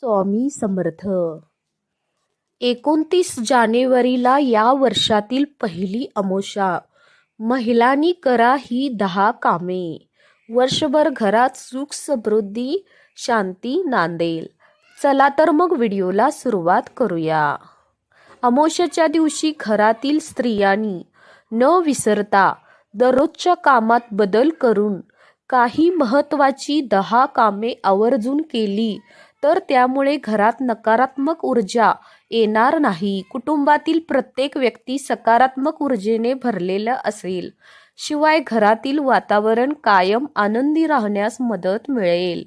स्वामी समर्थ. एकोणतीस जानेवारीला या वर्षातील पहिली अमोशा महिलांनी करा ही दहा कामे. वर्षभर घरात सुख समृद्धी शांती नांदेल चला तर मग व्हिडिओला सुरुवात करूया. अमोशाच्या दिवशी घरातील स्त्रियांनी न विसरता दररोजच्या कामात बदल करून काही महत्त्वाची दहा कामे आवर्जून केली तर त्यामुळे घरात नकारात्मक ऊर्जा येणार नाही. कुटुंबातील प्रत्येक व्यक्ती सकारात्मक ऊर्जेने भरलेलं असेल. शिवाय घरातील वातावरण कायम आनंदी राहण्यास मदत मिळेल.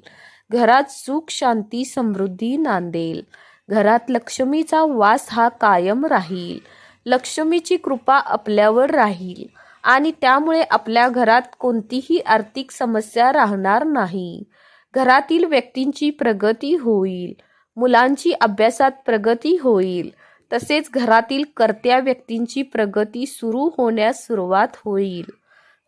घरात सुख शांती समृद्धी नांदेल. घरात लक्ष्मीचा वास हा कायम राहील. लक्ष्मीची कृपा आपल्यावर राहील आणि त्यामुळे आपल्या घरात कोणतीही आर्थिक समस्या राहणार नाही. घरातील व्यक्तींची प्रगती होईल. मुलांची अभ्यासात प्रगती होईल. तसेच घरातील कर्त्या व्यक्तींची प्रगती सुरू होण्यास सुरुवात होईल.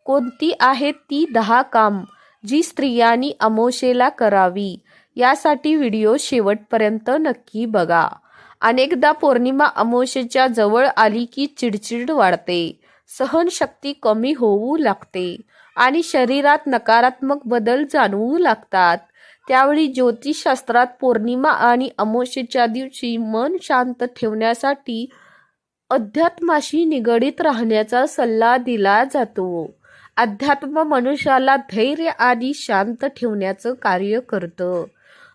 कोणती आहेत ती दहा काम जी स्त्रियांनी अमोशेला करावी? यासाठी व्हिडिओ शेवटपर्यंत नक्की बघा. अनेकदा पौर्णिमा अमोशेच्या जवळ आली की चिडचिड वाढते. सहनशक्ती कमी होऊ लागते. आणि शरीरात नकारात्मक बदल जाणवू लागतात. त्यावेळी ज्योतिषशास्त्रात पौर्णिमा आणि अमावस्येच्या दिवशी मन शांत ठेवण्यासाठी अध्यात्माशी निगडीत राहण्याचा सल्ला दिला जातो. अध्यात्म मनुष्याला धैर्य आणि शांत ठेवण्याचं कार्य करतं.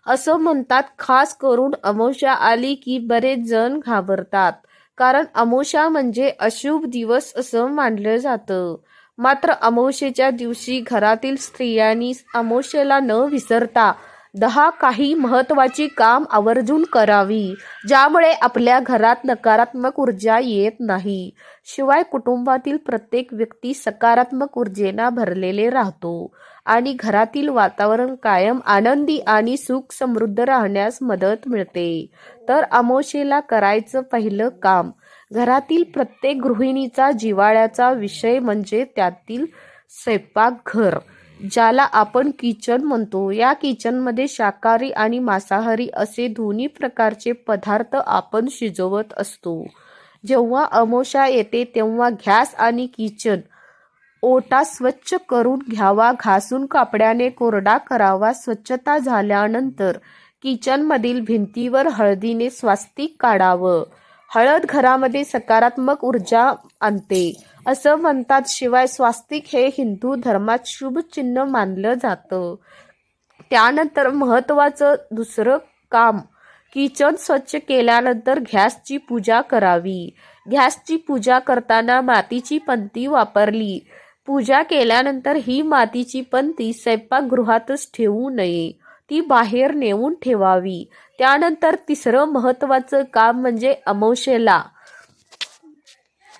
असं म्हणतात खास करून अमावस्या आली की बरेच जण घाबरतात. कारण अमावस्या म्हणजे अशुभ दिवस असं मानलं जातं. मात्र अमावस्येच्या दिवशी घरातील स्त्रियांनी अमावस्येला न विसरता दहा काही महत्त्वाची काम आवर्जून करावी ज्यामुळे आपल्या घरात नकारात्मक ऊर्जा येत नाही. शिवाय कुटुंबातील प्रत्येक व्यक्ती सकारात्मक ऊर्जेना भरलेले राहतो आणि घरातील वातावरण कायम आनंदी आणि सुख समृद्ध राहण्यास मदत मिळते. तर अमोशेला करायचं पहिलं काम घरातील प्रत्येक गृहिणीचा जिवाळ्याचा विषय म्हणजे त्यातील स्वयंपाकघर. ज्याला आपण किचन म्हणतो. या किचनमध्ये शाकाहारी आणि मांसाहारी असे दोन्ही प्रकारचे पदार्थ आपण शिजवत असतो. जेव्हा अमोशा येते तेव्हा घॅस आणि किचन ओटा स्वच्छ करून घ्यावा. घासून कापड्याने कोरडा करावा. स्वच्छता झाल्यानंतर किचनमधील भिंतीवर हळदीने स्वास्तिक काढावं. हळद घरामध्ये सकारात्मक ऊर्जा आणते. असं म्हणतात. शिवाय स्वास्तिक हे हिंदू धर्मात शुभ चिन्ह मानलं जातं. त्यानंतर महत्त्वाचं दुसरं काम किचन स्वच्छ केल्यानंतर गॅसची पूजा करावी. गॅसची पूजा करताना मातीची पंती वापरली. पूजा केल्यानंतर ही मातीची पंती स्वयंपाकगृहातच ठेवू नये. ती बाहेर नेऊन ठेवावी. त्यानंतर तिसरं महत्त्वाचं काम म्हणजे अमावशेला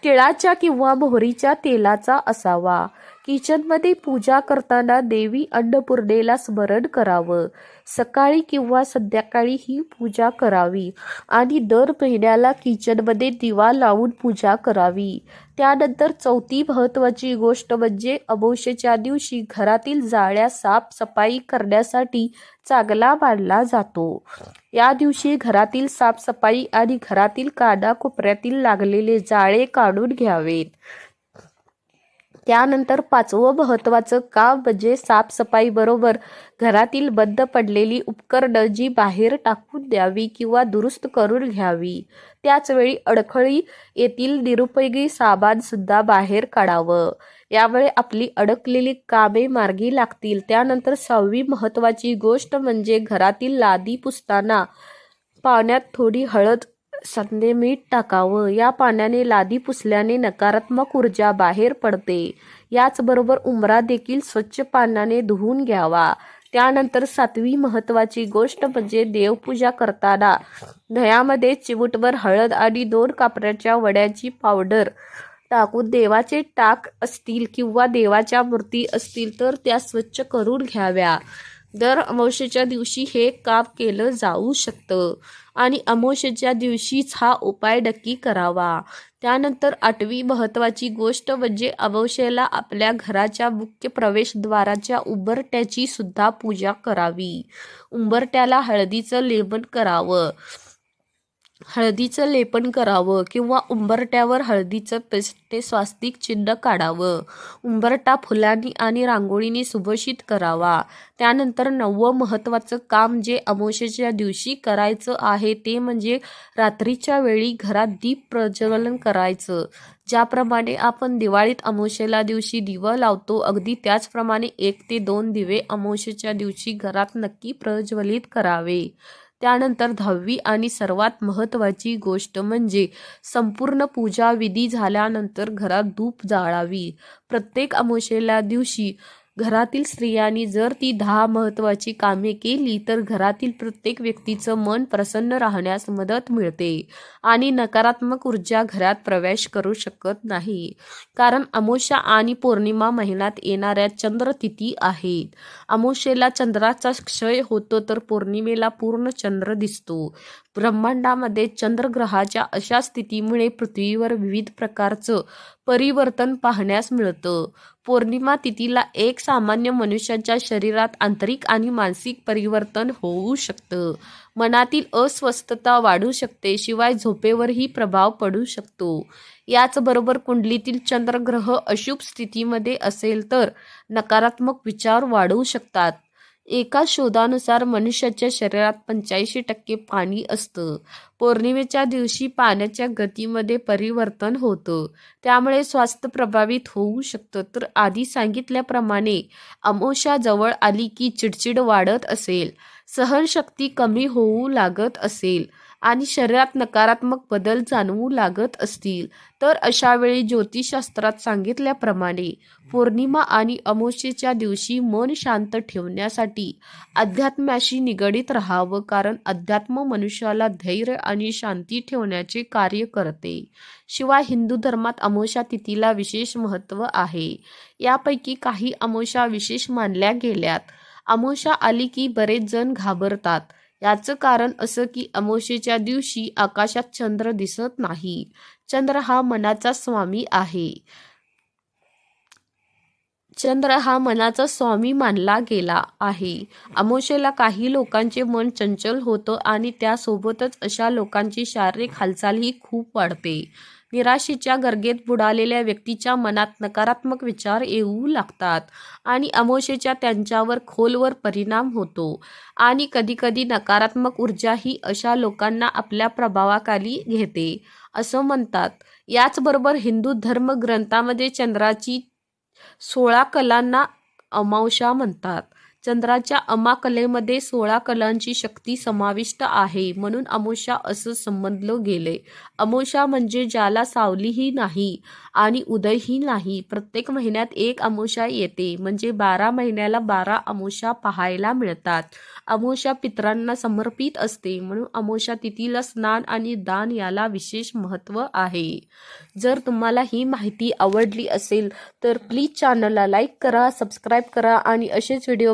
तिळाच्या किंवा मोहरीच्या तेलाचा असावा. किचनमध्ये पूजा करताना देवी अन्नपूर्णेला स्मरण करावं. सकाळी किंवा संध्याकाळी ही पूजा करावी आणि दर महिन्याला किचनमध्ये दिवा लावून पूजा करावी. त्यानंतर चौथी महत्त्वाची गोष्ट म्हणजे अमोशेच्या दिवशी घरातील जाळ्या साफसफाई करण्यासाठी चांगला मानला जातो. या दिवशी घरातील साफसफाई आणि घरातील कानाकोपऱ्यातील लागलेले जाळे काढून घ्यावेत. त्यानंतर पाचवं महत्त्वाचं काम म्हणजे साफसफाई बरोबर घरातील बंद पडलेली उपकरणं जी बाहेर टाकून द्यावी किंवा दुरुस्त करून घ्यावी. त्याचवेळी अडखळी येथील निरुपयोगी सामानसुद्धा बाहेर काढावं. यामुळे आपली अडकलेली कामे मार्गी लागतील. त्यानंतर सहावी महत्त्वाची गोष्ट म्हणजे घरातील लादी पुसताना पाण्यात थोडी हळद संधे मीठ टाकावं. या पाण्याने लादी पुसल्याने नकारात्मक ऊर्जा बाहेर पडते. याचबरोबर उमरा देखील स्वच्छ पाण्याने धुवून घ्यावा. त्यानंतर सातवी महत्त्वाची गोष्ट म्हणजे देवपूजा करताना दह्यामध्ये चिवटवर हळद आणि दोन कापऱ्याच्या वड्याची पावडर टाकून देवाचे टाक असतील किंवा देवाच्या मूर्ती असतील तर त्या स्वच्छ करून घ्याव्या. दर अमावस्येच्या दिवशी हे काम केलं जाऊ शकतं. आणि अमावस्येच्या दिवशीच हा उपाय नक्की करावा. त्यानंतर आठवी महत्त्वाची गोष्ट म्हणजे अमावस्येला आपल्या घराच्या मुख्य प्रवेशद्वाराच्या उंबरट्याची सुद्धा पूजा करावी. उंबरट्याला हळदीचं लेपन करावं. हळदीचं लेपन करावं किंवा उंबरट्यावर हळदीचं पेस्टे स्वास्तिक चिन्ह काढावं. उंबरटा फुलांनी आणि रांगोळीने सुभोषित करावा. त्यानंतर नववं महत्त्वाचं काम जे अमावस्येच्या दिवशी करायचं आहे ते म्हणजे रात्रीच्या वेळी घरात दीप प्रज्वलन करायचं. ज्याप्रमाणे आपण दिवाळीत अमावस्येला दिवशी दिवं लावतो अगदी त्याचप्रमाणे एक ते दोन दिवे अमावस्येच्या दिवशी घरात नक्की प्रज्वलित करावे. त्यानंतर दहावी आणि सर्वात महत्त्वाची गोष्ट म्हणजे संपूर्ण पूजा विधी झाल्यानंतर घरात धूप जाळावी. प्रत्येक अमावस्येला दिवशी घरातील स्त्रियांनी जर ती दहा महत्त्वाची कामे केली तर घरातील प्रत्येक व्यक्तीचं मन प्रसन्न राहण्यास मदत मिळते आणि नकारात्मक ऊर्जा घरात प्रवेश करू शकत नाही. कारण अमोशा आणि पौर्णिमा महिन्यात येणाऱ्या चंद्रतिथी आहेत. अमोशेला चंद्राचा क्षय होतो तर पौर्णिमेला पूर्ण चंद्र दिसतो. ब्रह्मांडामध्ये चंद्रग्रहाच्या अशा स्थितीमुळे पृथ्वीवर विविध प्रकारचं परिवर्तन पाहण्यास मिळतं. पौर्णिमा तिथीला एक सामान्य मनुष्याच्या शरीरात आंतरिक आणि मानसिक परिवर्तन होऊ शकतं. मनातील अस्वस्थता वाढू शकते शिवाय झोपेवरही प्रभाव पडू शकतो. याचबरोबर कुंडलीतील चंद्रग्रह अशुभ स्थितीमध्ये असेल तर नकारात्मक विचार वाढू शकतात. एका शोधानुसार मनुष्याच्या शरीरात पंच्याऐंशी टक्के पाणी असतं. पौर्णिमेच्या दिवशी पाण्याच्या गतीमध्ये परिवर्तन होतं. त्यामुळे स्वास्थ्य प्रभावित होऊ शकतं. तर आधी सांगितल्याप्रमाणे अमोशा जवळ आली की चिडचिड वाढत असेल. सहनशक्ती कमी होऊ लागत असेल. आणि शरीरात नकारात्मक बदल जाणवू लागत असतील. तर अशा वेळी ज्योतिषशास्त्रात सांगितल्याप्रमाणे पौर्णिमा आणि अमोशेच्या दिवशी मन शांत ठेवण्यासाठी अध्यात्माशी निगडीत राहावं कारण अध्यात्म मनुष्याला धैर्य आणि शांती ठेवण्याचे कार्य करते. शिवाय हिंदू धर्मात अमोशा तिथीला विशेष महत्त्व आहे. यापैकी काही अमोशा विशेष मानल्या गेल्यात. अमोशा आली की बरेच जण घाबरतात. याचं कारण असं की अमावस्येच्या दिवशी आकाशात चंद्र दिसत नाही. चंद्र हा मनाचा स्वामी आहे. चंद्र हा मनाचा स्वामी मानला गेला आहे. अमोशेला काही लोकांचे मन चंचल होतं आणि त्यासोबतच अशा लोकांची शारीरिक हालचालही खूप वाढते. निराशेच्या गर्गेत बुडालेल्या व्यक्तीच्या मनात नकारात्मक विचार येऊ लागतात आणि अमोशेच्या त्यांच्यावर खोलवर परिणाम होतो. आणि कधीकधी नकारात्मक ऊर्जा ही अशा लोकांना आपल्या प्रभावाखाली घेते असं म्हणतात. याचबरोबर हिंदू धर्मग्रंथामध्ये चंद्राची सोळा कलांना अमावशा म्हणतात. चंद्राच्या अमाकलेमध्ये सोळा कलांची शक्ती समाविष्ट आहे. म्हणून अमोषा असं संबंधलं गेले अमोषा म्हणजे ज्याला सावलीही नाही आणि उदयही नाही. प्रत्येक महिन्यात एक अमोषा येते. म्हणजे बारा महिन्याला बारा अमोषा पाहायला मिळतात. अमोषा पित्रांना समर्पित असते. म्हणून अमोषा तिथीला स्नान आणि दान याला विशेष महत्त्व आहे. जर तुम्हाला ही माहिती आवडली असेल तर प्लीज चॅनलला लाईक करा सबस्क्राईब करा आणि असेच व्हिडिओ